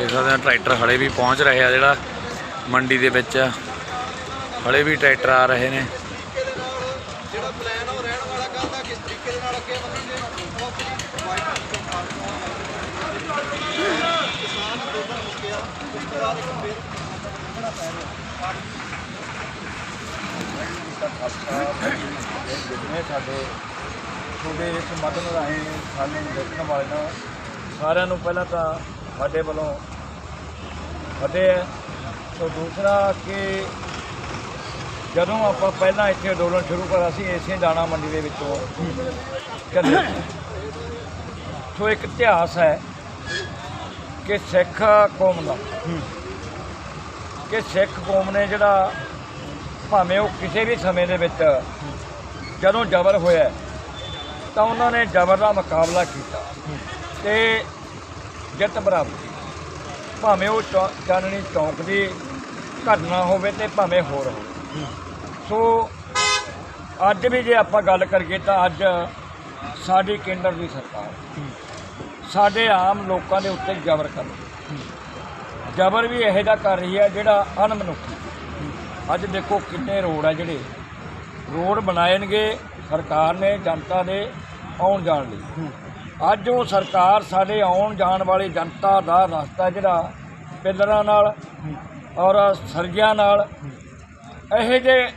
ਦੇਖ ਸਕਦੇ ਆ ਟਰੈਕਟਰ ਹਲੇ ਵੀ ਪਹੁੰਚ ਰਹੇ ਆ ਜਿਹੜਾ ਮੰਡੀ ਦੇ ਵਿੱਚ। ਹਲੇ ਵੀ ਟਰੈਕਟਰ ਆ ਰਹੇ ਨੇ। ਜਿਹੜਾ ਪਲਾਨ ਉਹ ਰਹਿਣ ਵਾਲਾ ਕੱਲ ਦਾ ਕਿਸ ਤਰੀਕੇ ਦੇ ਨਾਲ ਅੱਗੇ ਵਧਣਗੇ ਕਿਸਾਨ ਅੰਦੋਲਨ ਮੁੱਕਿਆ ਉਸ ਤੋਂ ਬਾਅਦ ਇੱਕ ਫਿਰ ਜਿੰਨੇ ਸਾਡੇ ਤੁਹਾਡੇ ਇਸ ਮਦਨ ਰਾਹੀਂ ਸਾਨੂੰ ਦੇਖਣ ਵਾਲੇ ਨੂੰ ਸਾਰਿਆਂ ਨੂੰ ਪਹਿਲਾਂ ਤਾਂ ਸਾਡੇ ਵੱਲੋਂ ਫਤਿਹ ਹੈ ਤੋਂ ਦੂਸਰਾ ਕਿ ਜਦੋਂ ਆਪਾਂ ਪਹਿਲਾਂ ਇੱਥੇ ਅੰਦੋਲਨ ਸ਼ੁਰੂ ਕਰਿਆ ਸੀ, ਇਸੇ ਦਾਣਾ ਮੰਡੀ ਦੇ ਵਿੱਚੋਂ ਚੱਲੇ ਸੋ ਇੱਕ ਇਤਿਹਾਸ ਹੈ ਕਿ ਸਿੱਖ ਕੌਮ ਦਾ, ਕਿ ਸਿੱਖ ਕੌਮ ਨੇ ਜਿਹੜਾ ਭਾਵੇਂ ਉਹ ਕਿਸੇ ਵੀ ਸਮੇਂ ਦੇ ਵਿੱਚ ਜਦੋਂ ਜ਼ਬਰ ਹੋਇਆ, ਤਾਂ ਉਹਨਾਂ ਨੇ ਜ਼ਬਰ ਦਾ ਮੁਕਾਬਲਾ ਕੀਤਾ ਤੇ ਜਿੱਤ ਪ੍ਰਾਪਤ ਭਾਵੇਂ ਉਹ ਚੌ- ਚਾਨਣੀ ਚੌਂਕ ਦੀ ਘਟਨਾ ਹੋਵੇ ਤੇ ਭਾਵੇਂ ਹੋਰ ਹੋਵੇ। ਸੋ, ਅੱਜ ਵੀ ਜੇ ਆਪਾਂ ਗੱਲ ਕਰੀਏ ਤਾਂ ਅੱਜ ਸਾਡੀ ਕੇਂਦਰ ਦੀ ਸਰਕਾਰ ਸਾਡੇ ਆਮ ਲੋਕਾਂ ਦੇ ਉੱਤੇ ਜ਼ਬਰ ਕਰ ਰਹੀ ਹੈ। ਜ਼ਬਰ ਵੀ ਇਹੋ ਜਿਹਾ ਕਰ ਰਹੀ ਹੈ ਜਿਹੜਾ ਅਣਮਨੁੱਖੀ ਅੱਜ ਦੇਖੋ ਕਿੰਨੇ ਰੋਡ ਆ ਜਿਹੜੇ ਰੋਡ ਬਣਾਏਣਗੇ, ਸਰਕਾਰ ਨੇ ਜਨਤਾ ਦੇ ਆਉਣ ਜਾਣ ਲਈ। ਅੱਜ ਉਹ ਸਰਕਾਰ ਸਾਡੇ ਆਉਣ ਜਾਣ ਵਾਲੀ ਜਨਤਾ ਦਾ ਰਸਤਾ ਜਿਹੜਾ ਪਿੱਲਰਾਂ ਨਾਲ ਔਰ ਸਰਗਿਆਂ ਨਾਲ ਇਹੋ ਜਿਹੇ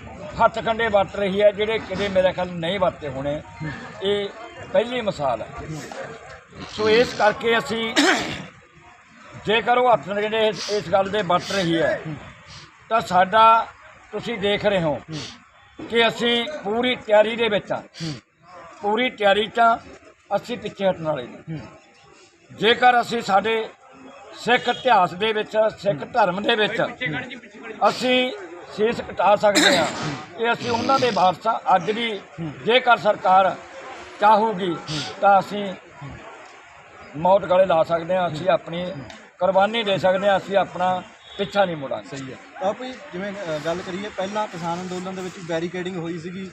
ਹੱਥ ਕੰਡੇ ਵਰਤ ਰਹੀ ਹੈ ਜਿਹੜੇ ਕਿਤੇ ਮੇਰੇ ਖਿਆਲ ਨਹੀਂ ਵਰਤੇ ਹੋਣੇ। ਇਹ ਪਹਿਲੀ ਮਿਸਾਲ ਹੈ। ਸੋ ਇਸ ਕਰਕੇ ਅਸੀਂ ਜੇਕਰ ਉਹ ਹੱਥ ਜਿਹੜੇ ਇਸ ਗੱਲ ਦੇ ਵਰਤ ਰਹੀ ਹੈ, ਤਾਂ ਸਾਡਾ ਤੁਸੀਂ ਦੇਖ ਰਹੇ ਹੋ ਕਿ ਅਸੀਂ ਪੂਰੀ ਤਿਆਰੀ ਦੇ ਵਿੱਚ ਹਾਂ। ਪੂਰੀ ਤਿਆਰੀ 'ਚ ਅਸੀਂ ਪਿੱਛੇ ਹਟਣ ਵਾਲੇ ਨਹੀਂ। ਜੇਕਰ ਅਸੀਂ ਸਾਡੇ ਸਿੱਖ ਇਤਿਹਾਸ ਦੇ ਵਿੱਚ ਸਿੱਖ ਧਰਮ ਦੇ ਵਿੱਚ ਅਸੀਂ ਸੀਸ ਕਟਾ ਸਕਦੇ ਹਾਂ ਕਿ ਅਸੀਂ ਉਹਨਾਂ ਦੇ ਵਾਰਸ ਅੱਜ ਵੀ ਜੇਕਰ ਸਰਕਾਰ ਚਾਹੂਗੀ ਤਾਂ ਅਸੀਂ ਮੌਤ ਗਲੇ ਲਾ ਸਕਦੇ ਹਾਂ ਅਸੀਂ ਆਪਣੀ ਕੁਰਬਾਨੀ ਦੇ ਸਕਦੇ ਹਾਂ ਅਸੀਂ ਆਪਣਾ ਪਿੱਛਾ ਨਹੀਂ ਮੁੜਾਂਗੇ। ਸਹੀ ਹੈ। ਆਪੀ ਜਿਵੇਂ ਗੱਲ ਕਰੀਏ ਪਹਿਲਾਂ ਕਿਸਾਨ ਅੰਦੋਲਨ ਦੇ ਵਿੱਚ ਬੈਰੀਕੇਡਿੰਗ ਹੋਈ ਸੀਗੀ।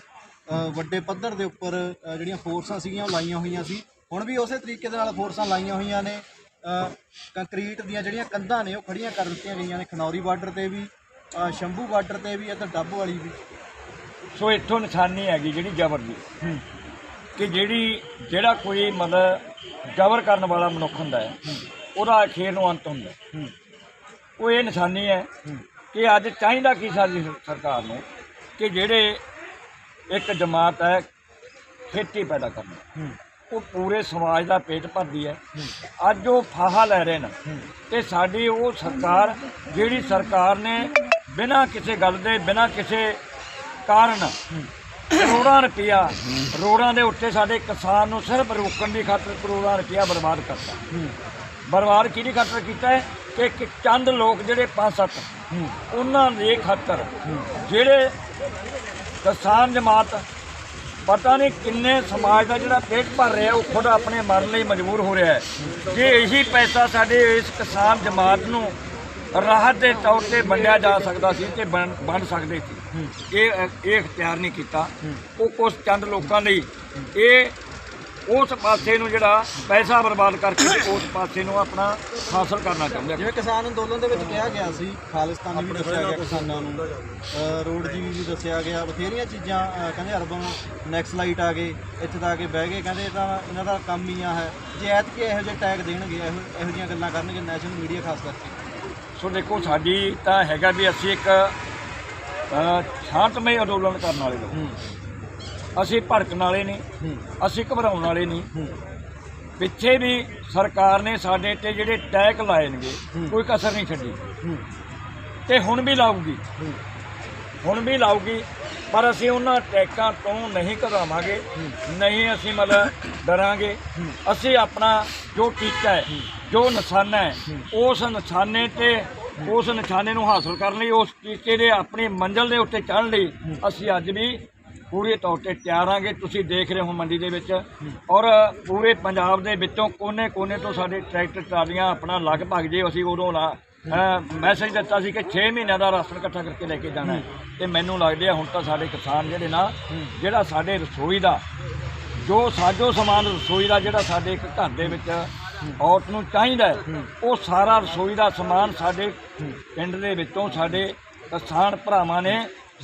ਵੱਡੇ ਪੱਧਰ ਦੇ ਉੱਪਰ ਜਿਹੜੀਆਂ ਫੋਰਸਾਂ ਸੀਗੀਆਂ ਉਹ ਲਾਈਆਂ ਹੋਈਆਂ ਸੀ। ਹੁਣ ਵੀ ਉਸੇ ਤਰੀਕੇ ਦੇ ਨਾਲ ਫੋਰਸਾਂ ਲਾਈਆਂ ਹੋਈਆਂ ਨੇ। ਕੰਕਰੀਟ ਦੀਆਂ ਜਿਹੜੀਆਂ ਕੰਧਾਂ ਨੇ ਉਹ ਖੜੀਆਂ ਕਰ ਦਿੱਤੀਆਂ ਗਈਆਂ ਨੇ। ਖਨੌਰੀ ਬਾਰਡਰ ਤੇ ਵੀ ਸ਼ੰਭੂ ਬਾਰਡਰ ਤੇ ਵੀ ਅਤੇ ਡੱਬ ਵਾਲੀ ਵੀ। ਸੋ ਇੱਥੋਂ ਨਿਸ਼ਾਨੀ ਹੈਗੀ ਜਿਹੜੀ ਜ਼ਬਰ ਦੀ। ਕਿ ਜਿਹੜੀ ਜਿਹੜਾ ਕੋਈ ਮਤਲਬ ਜ਼ਬਰ ਕਰਨ ਵਾਲਾ ਮਨੁੱਖ ਹੁੰਦਾ ਹੈ ਉਹਦਾ ਅਖੀਰ ਨੂੰ ਅੰਤ ਹੁੰਦਾ। ਉਹ ਇਹ ਨਿਸ਼ਾਨੀ ਹੈ। ਕਿ ਅੱਜ ਚਾਹੀਦਾ ਕੀ ਸਾਡੀ ਸਰਕਾਰ ਨੂੰ ਕਿ ਜਿਹੜੇ ਇੱਕ ਜਮਾਤ ਹੈ ਖੇਤੀ ਪੈਦਾ ਕਰਨਾ। ਉਹ ਪੂਰੇ ਸਮਾਜ ਦਾ ਪੇਟ ਭਰਦੀ ਹੈ। ਅੱਜ ਉਹ ਫਾਹਾ ਲੈ ਰਹੇ ਨੇ। ਤੇ ਸਾਡੀ ਉਹ ਸਰਕਾਰ ਜਿਹੜੀ ਸਰਕਾਰ ਨੇ ਬਿਨਾਂ ਕਿਸੇ ਗੱਲ ਦੇ ਬਿਨਾਂ ਕਿਸੇ ਕਾਰਨ ਕਰੋੜਾਂ ਰੁਪਇਆ ਰੋਡਾਂ ਦੇ ਉੱਤੇ ਸਾਡੇ ਕਿਸਾਨ ਨੂੰ ਸਿਰਫ ਰੋਕਣ ਦੀ ਖਾਤਰ ਕਰੋੜਾਂ ਰੁਪਇਆ ਬਰਬਾਦ ਕਰਤਾ। ਬਰਬਾਦ ਕਿਹਦੀ ਖਾਤਰ ਕੀਤਾ ਹੈ? ਕਿ ਇੱਕ ਚੰਦ ਲੋਕ ਜਿਹੜੇ ਪੰਜ ਸੱਤ ਉਹਨਾਂ ਦੇ ਖਾਤਰ ਜਿਹੜੇ ਕਿਸਾਨ ਜਮਾਤ ਪਤਾ ਨਹੀਂ ਕਿੰਨੇ ਸਮਾਜ ਦਾ ਜਿਹੜਾ ਪੇਟ ਭਰ ਰਿਹਾ, ਉਹ ਖੁਦ ਆਪਣੇ ਮਰਨ ਲਈ ਮਜਬੂਰ ਹੋ ਰਿਹਾ ਹੈ। ਜੇ ਇਹੀ ਪੈਸਾ ਸਾਡੇ ਇਸ ਕਿਸਾਨ ਜਮਾਤ ਨੂੰ ਰਾਹਤ ਦੇ ਤੌਰ ਤੇ ਵੰਡਿਆ ਜਾ ਸਕਦਾ ਸੀ ਤੇ ਬਣ ਬਣ ਸਕਦੇ ਸੀ, ਇਹ ਇਹ ਇਖਤਿਆਰ ਨਹੀਂ ਕੀਤਾ। ਉਹ ਕੁਝ ਚੰਦ ਲੋਕਾਂ ਲਈ, ਇਹ ਉਸ ਪਾਸੇ ਨੂੰ ਜਿਹੜਾ ਪੈਸਾ ਬਰਬਾਦ ਕਰਕੇ ਉਸ ਪਾਸੇ ਨੂੰ ਆਪਣਾ ਹਾਸਲ ਕਰਨਾ ਚਾਹੁੰਦੇ ਆ। ਜਿਵੇਂ ਕਿਸਾਨ ਅੰਦੋਲਨ ਦੇ ਵਿੱਚ ਕਿਹਾ ਗਿਆ ਸੀ ਖਾਲਿਸਤਾਨੀ ਵੀ ਦੱਸਿਆ ਗਿਆ ਕਿਸਾਨਾਂ ਨੂੰ ਅ, ਰੋਡ ਜੀ ਵੀ ਦੱਸਿਆ ਗਿਆ ਬਥੇਰੀਆਂ ਚੀਜ਼ਾਂ ਅ, ਕਹਿੰਦੇ ਅਰਬਨ ਨੈਕਸਲਾਈਟ ਆ ਗਏ ਇੱਥੇ ਤਾਂ ਆ ਕੇ ਬਹਿ ਗਏ ਕਹਿੰਦੇ ਇਹ ਤਾਂ ਇਹਨਾਂ ਦਾ ਕੰਮ ਹੀ ਆ ਹੈ। ਜੇ ਐਤਕੀ ਇਹੋ ਜਿਹੇ ਟੈਗ ਦੇਣਗੇ ਇਹੋ ਇਹੋ ਜਿਹੀਆਂ ਗੱਲਾਂ ਕਰਨਗੇ ਨੈਸ਼ਨਲ ਮੀਡੀਆ ਖਾਸ ਕਰਕੇ। ਸੋ ਦੇਖੋ ਸਾਡੀ ਤਾਂ ਹੈਗਾ ਵੀ ਅਸੀਂ ਇੱਕ ਅ, ਸ਼ਾਂਤਮਈ ਅੰਦੋਲਨ ਕਰਨ ਵਾਲੇ ਲੋਕ। ਅਸੀਂ ਭੜਕਣ ਵਾਲੇ ਨਹੀਂ ਅਸੀਂ ਘਬਰਾਉਣ ਵਾਲੇ ਨਹੀਂ। ਪਿੱਛੇ ਵੀ ਸਰਕਾਰ ਨੇ ਸਾਡੇ ਤੇ ਜਿਹੜੇ ਟੈਗ ਲਾਏ ਨੇਗੇ ਕੋਈ ਕਸਰ ਨਹੀਂ ਛੱਡੀ। ਤੇ ਹੁਣ ਵੀ ਲਾਊਗੀ। ਹੁਣ ਵੀ ਲਾਊਗੀ ਪਰ ਅਸੀਂ ਉਹਨਾਂ ਟੈਕਾਂ ਤੋਂ ਨਹੀਂ ਘਬਰਾਵਾਂਗੇ ਨਹੀਂ ਅਸੀਂ ਮਤਲਬ ਡਰਾਂਗੇ। ਅਸੀਂ ਆਪਣਾ ਜੋ ਟੀਚਾ ਹੈ ਜੋ ਨਿਸ਼ਾਨਾ ਹੈ ਉਸ ਨਿਸ਼ਾਨੇ ਤੇ ਉਸ ਨਿਸ਼ਾਨੇ ਨੂੰ ਹਾਸਲ ਕਰਨ ਲਈ ਉਸ ਟੀਚੇ ਦੇ ਆਪਣੀ ਮੰਜ਼ਲ ਦੇ ਉੱਤੇ ਚੜ੍ਹਨ ਲਈ ਅਸੀਂ ਅੱਜ ਵੀ ਪੂਰੇ ਤੌਰ ਤੇ ਤਿਆਰ ਆਂਗੇ ਤੁਸੀਂ ਦੇਖ ਰਹੇ ਹੋ ਮੰਡੀ ਦੇ ਵਿੱਚ। ਔਰ ਪੂਰੇ ਪੰਜਾਬ ਦੇ ਵਿੱਚੋਂ ਕੋਨੇ-ਕੋਨੇ ਤੋਂ ਸਾਡੇ ਟਰੈਕਟਰ ਟਰਾਲੀਆਂ ਆਪਣਾ ਲਗਭਗ ਜੇ ਅਸੀਂ ਉਦੋਂ ਲਾ ਮੈਸੇਜ ਦਿੱਤਾ ਸੀ ਕਿ 6 ਮਹੀਨਿਆਂ ਦਾ ਰਾਸ਼ਨ ਇਕੱਠਾ ਕਰਕੇ ਲੈ ਕੇ ਜਾਣਾ ਹੈ। ਤੇ ਮੈਨੂੰ ਲੱਗਦਾ ਹੁਣ ਤਾਂ ਸਾਡੇ ਕਿਸਾਨ ਜਿਹੜੇ ਨਾ ਜਿਹੜਾ ਸਾਡੇ ਰਸੋਈ ਦਾ ਜੋ ਸਾਜੋ ਸਮਾਨ ਰਸੋਈ ਦਾ ਜਿਹੜਾ ਸਾਡੇ ਇੱਕ ਘਰ ਦੇ ਵਿੱਚ ਔਰਤ ਨੂੰ ਚਾਹੀਦਾ ਉਹ ਸਾਰਾ ਰਸੋਈ ਦਾ ਸਮਾਨ ਸਾਡੇ ਪਿੰਡ ਦੇ ਵਿੱਚੋਂ ਸਾਡੇ ਕਿਸਾਨ ਭਰਾਵਾਂ ਨੇ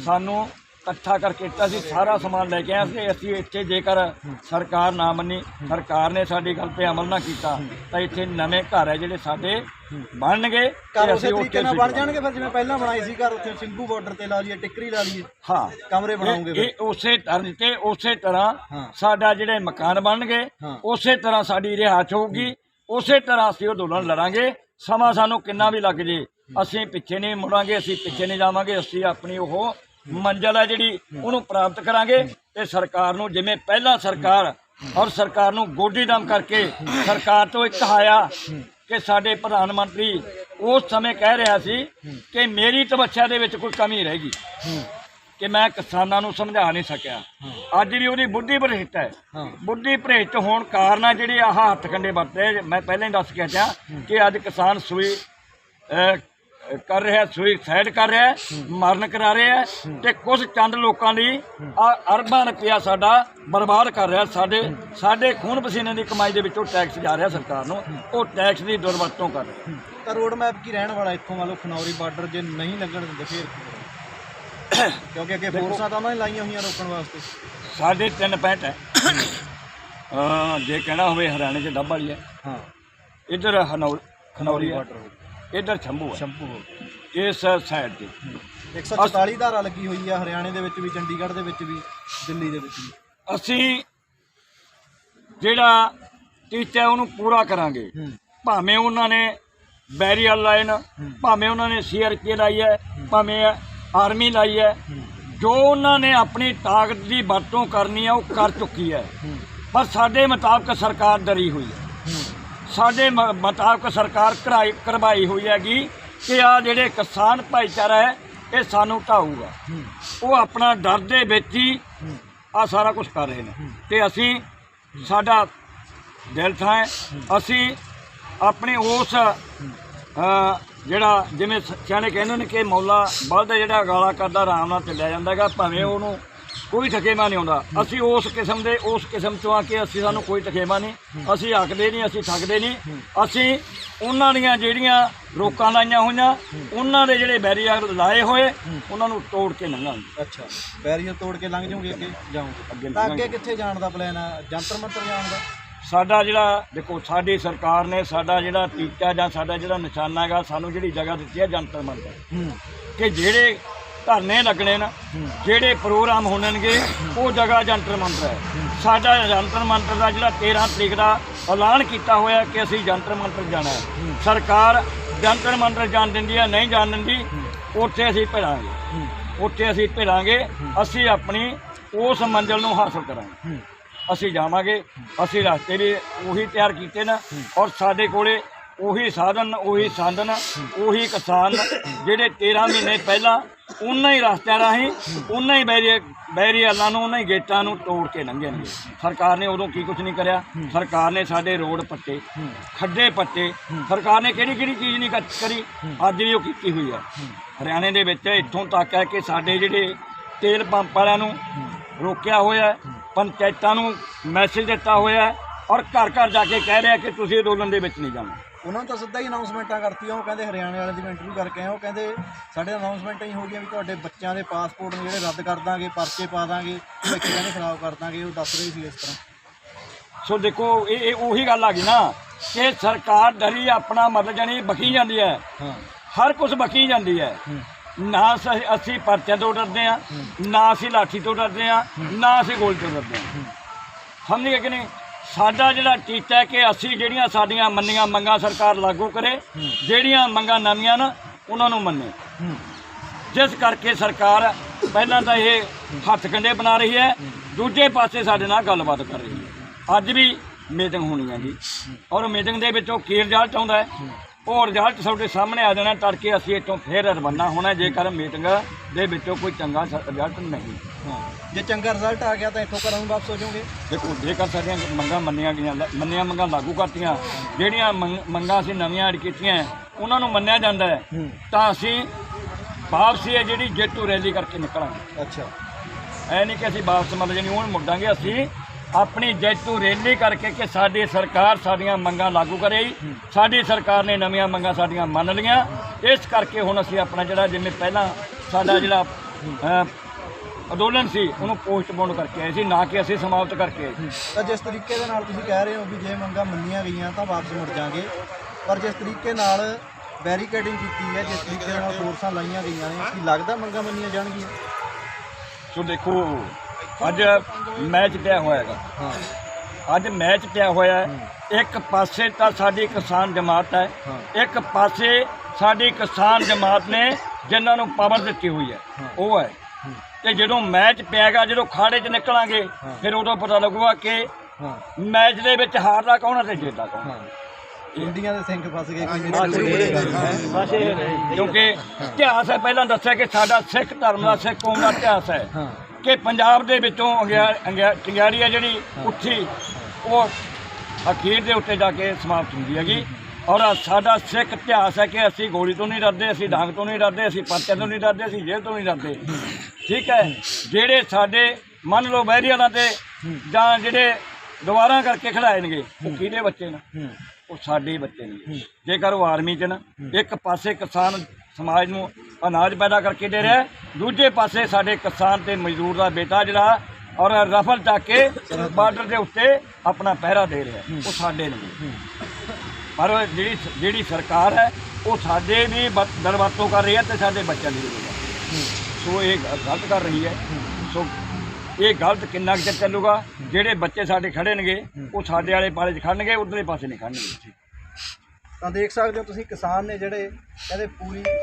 ਸਾਨੂੰ ਇਕੱਠਾ ਕਰਕੇ ਦਿੱਤਾ ਸੀ ਸਾਰਾ ਸਮਾਨ ਲੈ ਕੇ ਆਏ ਸੀ ਅਸੀਂ ਇੱਥੇ ਜੇਕਰ ਸਰਕਾਰ ਨਾ ਮੰਨੀ ਸਰਕਾਰ ਨੇ ਸਾਡੀ ਗੱਲ ਤੇ ਅਮਲ ਨਾ ਕੀਤਾ ਤਾਂ ਇੱਥੇ ਨਵੇਂ ਘਰ ਹੈ ਜਿਹੜੇ ਸਾਡੇ ਬਣਨਗੇ ਘਰ ਉਸੇ ਤਰੀਕੇ ਨਾਲ ਬਣ। ਜਾਣਗੇ ਫਿਰ ਜਿਵੇਂ ਪਹਿਲਾਂ ਬਣਾਈ ਸੀ ਘਰ ਉੱਥੇ ਸਿੰਘੂ ਬਾਰਡਰ ਤੇ ਲਾ ਲਈਏ ਟਿੱਕਰੀ ਲਾ ਲਈਏ ਹਾਂ ਕਮਰੇ ਬਣਾਉਂਗੇ ਇਹ ਉਸੇ ਤਰ੍ਹਾਂ ਤੇ ਉਸੇ ਤਰ੍ਹਾਂ। ਸਾਡਾ ਜਿਹੜੇ ਮਕਾਨ ਬਣਨਗੇ ਹਾਂ। ਉਸੇ ਤਰ੍ਹਾਂ ਸਾਡੀ ਰਿਹਾਇਸ਼ ਹੋਊਗੀ ਉਸੇ ਤਰ੍ਹਾਂ ਅਸੀਂ ਉਹ ਅੰਦੋਲਨ ਲੜਾਂਗੇ ਸਮਾਂ ਸਾਨੂੰ ਕਿੰਨਾ ਵੀ ਲੱਗ ਜੇ ਅਸੀਂ ਪਿੱਛੇ ਨਹੀਂ ਮੁੜਾਂਗੇ ਅਸੀਂ ਪਿੱਛੇ ਨਹੀਂ ਜਾਵਾਂਗੇ ਅਸੀਂ ਆਪਣੀ ਉਹ ਮੰਜ਼ਲ ਹੈ ਜਿਹੜੀ, ਉਹਨੂੰ ਪ੍ਰਾਪਤ ਕਰਾਂਗੇ ਤੇ ਸਰਕਾਰ ਨੂੰ ਜਿਵੇਂ ਪਹਿਲਾਂ ਸਰਕਾਰ ਔਰ ਸਰਕਾਰ ਨੂੰ ਗੋਡੀ ਦਮ ਕਰਕੇ ਸਰਕਾਰ ਤੋਂ ਇੱਕ ਆਇਆ ਕਿ ਸਾਡੇ ਪ੍ਰਧਾਨ ਮੰਤਰੀ ਉਸ ਸਮੇਂ ਕਹਿ ਰਿਹਾ ਸੀ ਕਿ ਮੇਰੀ ਤਪੱਸਿਆ ਦੇ ਵਿੱਚ ਕੋਈ ਕਮੀ ਰਹੇਗੀ ਕਿ ਮੈਂ ਕਿਸਾਨਾਂ ਨੂੰ ਸਮਝਾ ਨਹੀਂ ਸਕਿਆ। ਅੱਜ ਵੀ ਉਹਦੀ ਬੁੱਧੀ ਭ੍ਰਿਸ਼ਟ ਹੈ। ਬੁੱਧੀ ਭ੍ਰਿਸ਼ਟ ਹੋਣ ਕਾਰਨ ਆ ਜਿਹੜੇ ਆਹ ਹੱਥ ਕੰਡੇ ਵਰਤੇ, ਮੈਂ ਪਹਿਲਾਂ ਹੀ ਦੱਸ ਕੇ ਹਟਿਆ ਕਿ ਅੱਜ ਕਿਸਾਨ ਸੂਈ ਕਰ ਰਿਹਾ ਸੁਈਸਾਈਡ ਕਰ ਰਿਹਾ ਮਰਨ ਕਰਾ ਰਿਹਾ ਤੇ ਕੁਝ ਚੰਦ ਲੋਕਾਂ ਲਈ ਅਰਬਾਂ ਰੁਪਇਆ ਸਾਡਾ ਬਰਬਾਦ ਕਰ ਰਿਹਾ ਸਾਡੇ ਸਾਡੇ ਖੂਨ ਪਸੀਨੇ ਦੀ ਕਮਾਈ ਦੇ ਵਿੱਚੋਂ ਟੈਕਸ ਜਾ ਰਿਹਾ ਸਰਕਾਰ ਨੂੰ। ਉਹ ਟੈਕਸ ਦੀ ਦੁਰਵਰਤੋਂ ਕਰ ਰਿਹਾ। ਤਾਂ ਰੋਡ ਮੈਪ ਕੀ ਰਹਿਣ ਵਾਲਾ ਇੱਥੋਂ ਲਓ ਖਨੌਰੀ ਬਾਰਡਰ ਜੇ ਨਹੀਂ ਲੱਗਣ ਦਿੰਦੇ ਫਿਰ? ਕਿਉਂਕਿ ਅੱਗੇ ਫੋਰਸਾਂ ਤਾਂ ਉਹਨਾਂ ਨੇ ਲਾਈਆਂ ਹੋਈਆਂ ਰੋਕਣ ਵਾਸਤੇ। ਸਾਡੇ ਤਿੰਨ ਪੈਂਟ ਹੈ। ਅਹ, ਜੇ ਕਹਿਣਾ ਹੋਵੇ ਹਰਿਆਣੇ 'ਚ ਡੱਬ ਵਾਲੀ ਹੈ। ਹਾਂ। ਇੱਧਰ ਖਨੌਰੀ ਬਾਰਡਰ ਇੱਧਰ ਛੰਭੂ ਹੈ ਸ਼ੰਭੂ ਹੋ ਇਸ ਸਾਈਡ ਤੇ। 144 ਧਾਰਾ ਲੱਗੀ ਹੋਈ ਆ ਹਰਿਆਣੇ ਦੇ ਵਿੱਚ ਵੀ ਚੰਡੀਗੜ੍ਹ ਦੇ ਵਿੱਚ ਵੀ ਦਿੱਲੀ ਦੇ ਵਿੱਚ ਵੀ। ਅਸੀਂ ਜਿਹੜਾ ਟੀਚਾ ਉਹਨੂੰ ਪੂਰਾ ਕਰਾਂਗੇ। ਭਾਵੇਂ ਉਹਨਾਂ ਨੇ ਬੈਰੀਅਰ ਲਾਈਨ ਭਾਵੇਂ ਉਹਨਾਂ ਨੇ ਸੀਆਰਪੀ ਲਾਈ ਹੈ ਭਾਵੇਂ ਆਰਮੀ ਲਾਈ ਹੈ ਜੋ ਉਹਨਾਂ ਨੇ ਆਪਣੀ ਤਾਕਤ ਦੀ ਵਰਤੋਂ ਕਰਨੀ ਹੈ ਉਹ ਕਰ ਚੁੱਕੀ ਹੈ। ਪਰ ਸਾਡੇ ਮੁਤਾਬਕ ਸਰਕਾਰ ਡਰੀ ਹੋਈ ਹੂੰ। ਸਾਡੇ ਮ- ਮੁਤਾਬਕ ਸਰਕਾਰ ਕਰਾਈ ਕਰਵਾਈ ਹੋਈ ਹੈਗੀ ਕਿ ਆ ਜਿਹੜੇ ਕਿਸਾਨ ਭਾਈਚਾਰਾ ਹੈ ਇਹ ਸਾਨੂੰ ਢਾਊਗਾ। ਉਹ ਆਪਣਾ ਡਰ ਦੇ ਵਿੱਚ ਹੀ ਹੂੰ ਆ ਸਾਰਾ ਕੁਝ ਕਰ ਰਹੇ ਨੇ। ਤੇ ਅਸੀਂ ਸਾਡਾ ਦਿਲ ਥਾਂ ਹੈ। ਅਸੀਂ ਆਪਣੇ ਉਸ ਅ, ਜਿਹੜਾ ਜਿਵੇਂ ਸ- ਸਿਆਣੇ ਕਹਿੰਦੇ ਨੇ ਕਿ ਮੌਲਾ ਬਲਦ ਜਿਹੜਾ ਗਾਲਾ ਕਰਦਾ ਆਰਾਮ ਨਾਲ ਚੱਲਿਆ ਜਾਂਦਾ ਹੈਗਾ ਭਾਵੇਂ ਉਹਨੂੰ ਕੋਈ ਠਕੇਮਾ ਨਹੀਂ ਆਉਂਦਾ। ਅਸੀਂ ਉਸ ਕਿਸਮ ਦੇ ਉਸ ਕਿਸਮ ਤੋਂ ਆ ਕੇ ਅਸੀਂ ਸਾਨੂੰ ਕੋਈ ਠਕੇਮਾ ਨਹੀਂ। ਅਸੀਂ ਹੱਕਦੇ ਨਹੀਂ ਅਸੀਂ ਠੱਗਦੇ ਨਹੀਂ। ਅਸੀਂ ਉਹਨਾਂ ਦੀਆਂ ਜਿਹੜੀਆਂ ਰੋਕਾਂ ਲਾਈਆਂ ਹੋਈਆਂ ਉਹਨਾਂ ਦੇ ਜਿਹੜੇ ਬੈਰੀਅਰ ਲਾਏ ਹੋਏ ਉਹਨਾਂ ਨੂੰ ਤੋੜ ਕੇ ਲੰਘਾਂਗੇ। ਅੱਛਾ। ਬੈਰੀਅਰ ਤੋੜ ਕੇ ਲੰਘ ਜਾਓਗੇ ਅੱਗੇ? ਜਾਓਗੇ। ਤਾਂ ਅੱਗੇ ਕਿੱਥੇ ਜਾਣ ਦਾ ਪਲਾਨ ਆ? ਜੰਤਰ ਮੰਤਰ ਜਾਣ ਦਾ? ਸਾਡਾ ਜਿਹੜਾ ਦੇਖੋ ਸਾਡੀ ਸਰਕਾਰ ਨੇ ਸਾਡਾ ਜਿਹੜਾ ਟੀਚਾ ਜਾਂ ਸਾਡਾ ਜਿਹੜਾ ਨਿਸ਼ਾਨਾ ਹੈਗਾ ਸਾਨੂੰ ਜਿਹੜੀ ਜਗ੍ਹਾ ਦਿੱਤੀ ਹੈ ਜੰਤਰ ਮੰਤਰ। ਕਿ ਜਿਹੜੇ ਧਰਨੇ ਲੱਗਣੇ ਨਾ, ਜਿਹੜੇ ਪ੍ਰੋਗਰਾਮ ਹੋਣਗੇ ਉਹ ਜਗ੍ਹਾ ਜੰਤਰ ਮੰਤਰ ਹੈ। ਸਾਡਾ ਜੰਤਰ ਮੰਤਰ ਦਾ ਜਿਹੜਾ 13 ਤਰੀਕ ਦਾ ਐਲਾਨ ਕੀਤਾ ਹੋਇਆ ਕਿ ਅਸੀਂ ਜੰਤਰ ਮੰਤਰ ਜਾਣਾ ਹੈ। ਸਰਕਾਰ ਜੰਤਰ ਮੰਤਰ ਜਾਣ ਦਿੰਦੀ ਹੈ, ਨਹੀਂ ਜਾਣ ਦਿੰਦੀ, ਉੱਥੇ ਅਸੀਂ ਭਿੜਾਂਗੇ। ਉੱਥੇ ਅਸੀਂ ਭਿੜਾਂਗੇ, ਅਸੀਂ ਆਪਣੀ ਉਸ ਮੰਜ਼ਿਲ ਨੂੰ ਹਾਸਲ ਕਰਾਂਗੇ। ਅਸੀਂ ਜਾਵਾਂਗੇ, ਅਸੀਂ ਰਸਤੇ ਵੀ ਉਹੀ ਤਿਆਰ ਕੀਤੇ ਨੇ ਔਰ ਸਾਡੇ ਕੋਲੇ ਉਹੀ ਸਾਧਨ ਉਹੀ ਸਾਧਨ, ਉਹੀ ਕਿਸਾਨ ਜਿਹੜੇ 13 ਮਹੀਨੇ ਪਹਿਲਾਂ ਉਹਨਾਂ ਹੀ ਰਸਤਿਆਂ ਰਾਹੀਂ ਉਹਨਾਂ ਹੀ ਬੈਰੀਅਰ ਬੈਰੀਅਰਾਂ ਨੂੰ ਉਹਨਾਂ ਹੀ ਗੇਟਾਂ ਨੂੰ ਤੋੜ ਕੇ ਲੰਘੇ ਸਰਕਾਰ ਨੇ ਉਦੋਂ ਕੀ ਕੁਝ ਨਹੀਂ ਕਰਿਆ? ਸਰਕਾਰ ਨੇ ਸਾਡੇ ਰੋਡ ਪੱਟੇ, ਖੱਡੇ ਪੱਟੇ। ਸਰਕਾਰ ਨੇ ਕਿਹੜੀ ਕਿਹੜੀ ਚੀਜ਼ ਨਹੀਂ ਕ- ਕਰੀ? ਅੱਜ ਵੀ ਉਹ ਕੀਤੀ ਹੋਈ ਹੈ। ਹਰਿਆਣੇ ਦੇ ਵਿੱਚ ਇੱਥੋਂ ਤੱਕ ਹੈ ਕਿ ਸਾਡੇ ਜਿਹੜੇ ਤੇਲ ਪੰਪ ਵਾਲਿਆਂ ਨੂੰ ਰੋਕਿਆ ਹੋਇਆ ਪੰਚਾਇਤਾਂ ਨੂੰ ਮੈਸੇਜ ਦਿੱਤਾ ਹੋਇਆ ਔਰ ਘਰ ਘਰ ਜਾ ਕੇ ਕਹਿ ਰਿਹਾ ਕਿ ਤੁਸੀਂ ਅੰਦੋਲਨ ਦੇ ਵਿੱਚ ਨਹੀਂ ਜਾਣਾ। ਉਹਨਾਂ ਨੂੰ ਤਾਂ ਸਿੱਧਾ ਹੀ ਅਨਾਉਂਸਮੈਂਟਾਂ ਕਰਤੀਆਂ ਉਹ ਕਹਿੰਦੇ ਹਰਿਆਣੇ ਵਾਲੇ ਦੀ ਮੈਂ ਇੰਟਰਵਿਊ ਕਰਕੇ ਆਇਆ ਉਹ ਕਹਿੰਦੇ ਸਾਡੇ ਅਨਾਉਂਸਮੈਂਟਾਂ ਹੀ ਹੋ ਗਈਆਂ ਵੀ ਤੁਹਾਡੇ ਬੱਚਿਆਂ ਦੇ ਪਾਸਪੋਰਟ ਨੇ ਜਿਹੜੇ ਰੱਦ ਕਰ ਦਾਂਗੇ ਪਰਚੇ ਪਾ ਦਾਂਗੇ ਬੱਚੇ ਕਹਿੰਦੇ ਖਰਾਬ ਕਰ ਦਾਂਗੇ ਉਹ ਦੱਸ ਰਹੇ ਸੀ ਇਸ ਤਰ੍ਹਾਂ। ਸੋ ਦੇਖੋ ਇਹ ਇਹ ਉਹੀ ਗੱਲ ਆ ਗਈ ਨਾ ਕਿ ਸਰਕਾਰ ਡਰੀ ਆਪਣਾ ਮਤਲਬ ਜਾਨੀ ਬਕੀ ਜਾਂਦੀ ਹੈ। ਹਰ ਕੁਝ ਬਕੀ ਜਾਂਦੀ ਹੈ। ਨਾ ਅਸੀਂ ਪਰਚਿਆਂ ਤੋਂ ਡਰਦੇ ਆ ਨਾ ਅਸੀਂ ਲਾਠੀ ਤੋਂ ਡਰਦੇ ਆ ਨਾ ਅਸੀਂ ਗੋਲੀ ਤੋਂ ਡਰਦੇ ਆ ਸਮਝ ਗਏ ਕਿ ਨਹੀਂ? ਸਾਡਾ ਜਿਹੜਾ ਟੀਚਾ ਹੈ ਕਿ ਅਸੀਂ ਜਿਹੜੀਆਂ ਸਾਡੀਆਂ ਮੰਨੀਆਂ ਮੰਗਾਂ ਸਰਕਾਰ ਲਾਗੂ ਕਰੇ ਜਿਹੜੀਆਂ ਮੰਗਾਂ ਨਵੀਆਂ ਨਾ ਉਹਨਾਂ ਨੂੰ ਮੰਨੇ। ਜਿਸ ਕਰਕੇ ਸਰਕਾਰ ਪਹਿਲਾਂ ਤਾਂ ਇਹ ਹੱਥ ਕੰਡੇ ਬਣਾ ਰਹੀ ਹੈ ਦੂਜੇ ਪਾਸੇ ਸਾਡੇ ਨਾਲ ਗੱਲਬਾਤ ਕਰ ਰਹੀ ਹੈ। ਅੱਜ ਵੀ ਮੀਟਿੰਗ ਹੋਣੀ ਹੈ। ਜੀ ਔਰ ਮੀਟਿੰਗ ਦੇ ਵਿੱਚੋਂ ਕੀ ਰਿਜ਼ਲਟ ਆਉਂਦਾ ਹੈ। ਉਹ ਰਿਜ਼ਲਟ ਤੁਹਾਡੇ ਸਾਹਮਣੇ ਆ ਜਾਣਾ ਤੜਕੇ ਅਸੀਂ ਇੱਥੋਂ ਫੇਰ ਰਵਾਨਾ ਹੋਣਾ ਜੇਕਰ ਮੀਟਿੰਗ ਦੇ ਵਿੱਚੋਂ ਕੋਈ ਚੰਗਾ ਰਿਜ਼ਲਟ ਨਹੀਂ। ਜੇ ਚੰਗਾ ਰਿਜ਼ਲਟ ਆ ਗਿਆ ਤਾਂ ਇੱਥੋਂ ਘਰਾਂ ਨੂੰ ਵਾਪਸ ਹੋ ਜਾਓਗੇ। ਦੇਖੋ ਜੇਕਰ ਸਾਡੀਆਂ ਮੰਗਾਂ ਮੰਨੀਆਂ ਗਈਆਂ ਮੰਨੀਆਂ ਮੰਗਾਂ ਲਾਗੂ ਕਰਤੀਆਂ ਜਿਹੜੀਆਂ ਮੰਗ- ਅਸੀਂ ਨਵੀਆਂ ਐਡ ਕੀਤੀਆਂ ਉਹਨਾਂ ਨੂੰ ਮੰਨਿਆ ਜਾਂਦਾ ਹੈ ਹੂੰ। ਤਾਂ ਅਸੀਂ ਵਾਪਸੀ ਹੈ ਜਿਹੜੀ ਜੇਤੂ ਰੈਲੀ ਕਰਕੇ ਨਿਕਲਾਂਗੇ। ਅੱਛਾ। ਐ ਨਹੀਂ ਕਿ ਅਸੀਂ ਵਾਪਸ ਮਤਲਬ ਜਾਨੀ ਹੁਣ ਮੁੜਾਂਗੇ ਅਸੀਂ ਆਪਣੀ ਜੈਤੂ ਰੈਲੀ ਕਰਕੇ ਕਿ ਸਾਡੀ ਸਰਕਾਰ ਸਾਡੀਆਂ ਮੰਗਾਂ ਲਾਗੂ ਕਰੇ। ਸਾਡੀ ਸਰਕਾਰ ਨੇ ਨਵੀਆਂ ਮੰਗਾਂ ਸਾਡੀਆਂ ਮੰਨ ਲਈਆਂ। ਇਸ ਕਰਕੇ ਹੁਣ ਅਸੀਂ ਆਪਣਾ ਜਿਹੜਾ ਜਿਵੇਂ ਪਹਿਲਾਂ ਸਾਡਾ ਜਿਹੜਾ ਅੰਦੋਲਨ ਸੀ ਉਹਨੂੰ ਪੋਸਟਪੋਨ ਕਰਕੇ ਆਏ ਸੀ ਨਾ ਕਿ ਅਸੀਂ ਸਮਾਪਤ ਕਰਕੇ ਆਏ ਤਾਂ ਜਿਸ ਤਰੀਕੇ ਦੇ ਨਾਲ ਤੁਸੀਂ ਕਹਿ ਰਹੇ ਹੋ ਵੀ ਜੇ ਮੰਗਾਂ ਮੰਨੀਆਂ ਗਈਆਂ ਤਾਂ ਵਾਪਸ ਮੁੜ ਜਾਾਂਗੇ। ਪਰ ਜਿਸ ਤਰੀਕੇ ਨਾਲ ਬੈਰੀਕੇਡਿੰਗ ਕੀਤੀ ਹੈ ਜਿਸ ਤਰੀਕੇ ਨਾਲ ਫੋਰਸਾਂ ਲਾਈਆਂ ਗਈਆਂ ਨੇ ਕੀ ਲੱਗਦਾ ਮੰਗਾਂ ਮੰਨੀਆਂ ਜਾਣਗੀਆਂ? ਸੋ ਦੇਖੋ ਅੱਜ ਮੈਚ ਪਿਆ ਹੋਇਆ ਹੈਗਾ। ਅੱਜ ਮੈਚ ਪਿਆ ਹੋਇਆ ਹੈ। ਇੱਕ ਪਾਸੇ ਤਾਂ ਸਾਡੀ ਕਿਸਾਨ ਜਮਾਤ ਹੈ। ਇੱਕ ਪਾਸੇ ਸਾਡੀ ਕਿਸਾਨ ਜਮਾਤ ਨੇ ਜਿਨ੍ਹਾਂ ਨੂੰ ਪਾਵਰ ਦਿੱਤੀ ਹੋਈ ਹੈ। ਉਹ ਹੈ। ਤੇ ਜਦੋਂ ਮੈਚ ਪਿਆਗਾ ਜਦੋਂ ਖਾੜੇ 'ਚ ਨਿਕਲਾਂਗੇ ਫਿਰ ਉਦੋਂ ਪਤਾ ਲੱਗੂਗਾ ਕਿ ਮੈਚ ਦੇ ਵਿੱਚ ਹਾਰਦਾ ਕੌਣ ਹੈ ਤੇ ਜਿੱਤਦਾ ਕੌਣ ਹਾਂ। ਇੰਡੀਆ ਦੇ ਸਿੰਘ ਫਸ ਗਏ ਕਿਉਂਕਿ ਇਤਿਹਾਸ ਹੈ ਪਹਿਲਾਂ ਦੱਸਿਆ ਕਿ ਸਾਡਾ ਸਿੱਖ ਧਰਮ ਦਾ ਸਿੱਖ ਕੌਮ ਦਾ ਇਤਿਹਾਸ ਹਾਂ। ਕਿ ਪੰਜਾਬ ਦੇ ਵਿੱਚੋਂ ਅੰਗਿਆ- ਅੰਗਿਆ- ਚਿੰਗਾਰੀ ਹੈ ਜਿਹੜੀ ਉੱਠੀ ਉਹ ਅਖੀਰ ਦੇ ਉੱਤੇ ਜਾ ਕੇ ਸਮਾਪਤ ਹੁੰਦੀ ਹੈਗੀ। ਔਰ ਸਾਡਾ ਸਿੱਖ ਇਤਿਹਾਸ ਹੈ ਕਿ ਅਸੀਂ ਗੋਲੀ ਤੋਂ ਨਹੀਂ ਡਰਦੇ ਅਸੀਂ ਡਾਂਗ ਤੋਂ ਨਹੀਂ ਡਰਦੇ ਅਸੀਂ ਪਰਚੇ ਤੋਂ ਨਹੀਂ ਡਰਦੇ ਅਸੀਂ ਜੇਲ੍ਹ ਤੋਂ ਨਹੀਂ ਡਰਦੇ। ਠੀਕ ਹੈ? ਜਿਹੜੇ ਸਾਡੇ ਮੰਨ ਲਓ ਬਹਿਰੀਆਂ ਤੇ ਜਾਂ ਜਿਹੜੇ ਦੁਬਾਰਾ ਕਰਕੇ ਖੜਾਏਣਗੇ ਉਹ ਕਿਹਦੇ ਬੱਚੇ ਨੇ? ਉਹ ਸਾਡੇ ਬੱਚੇ ਨੇ। ਜੇਕਰ ਉਹ ਆਰਮੀ 'ਚ ਨਾ ਇੱਕ ਪਾਸੇ ਕਿਸਾਨ ਸਮਾਜ ਨੂੰ ਅਨਾਜ ਪੈਦਾ ਕਰਕੇ ਦੇ ਰਿਹਾ ਦੂਜੇ ਪਾਸੇ ਸਾਡੇ ਕਿਸਾਨ ਤੇ ਮਜ਼ਦੂਰ ਦਾ ਬੇਟਾ ਜਿਹੜਾ ਔਰ ਰਫਲ ਚੱਕ ਕੇ ਬਾਰਡਰ ਦੇ ਉੱਤੇ ਆਪਣਾ ਪਹਿਰਾ ਦੇ ਰਿਹਾ ਉਹ ਸਾਡੇ ਨੇ ਪਰ ਜਿਹੜੀ ਜਿਹੜੀ ਸਰਕਾਰ ਹੈ, ਉਹ ਸਾਡੇ ਵੀ ਬ- ਦਰਵਰਤੋਂ ਕਰ ਰਹੀ ਹੈ ਤੇ ਸਾਡੇ ਬੱਚਿਆਂ ਦੀ ਵੀ ਸੋ ਇਹ ਗਲਤ ਕਰ ਰਹੀ ਹੈ। ਸੋ ਇਹ ਗਲਤ ਕਿੰਨਾ ਕੁ ਚਿਰ ਚੱਲੂਗਾ? ਜਿਹੜੇ ਬੱਚੇ ਸਾਡੇ ਖੜੇ ਨੇਗੇ ਉਹ ਸਾਡੇ ਵਾਲੇ ਪਾਲੇ 'ਚ ਖੜਨਗੇ ਉਧਰਲੇ ਪਾਸੇ ਨਹੀਂ ਖੜਨਗੇ ਤਾਂ ਦੇਖ ਸਕਦੇ ਹੋ ਤੁਸੀਂ ਕਿਸਾਨ ਨੇ ਜਿਹੜੇ ਕਹਿੰਦੇ ਪੂਰੀ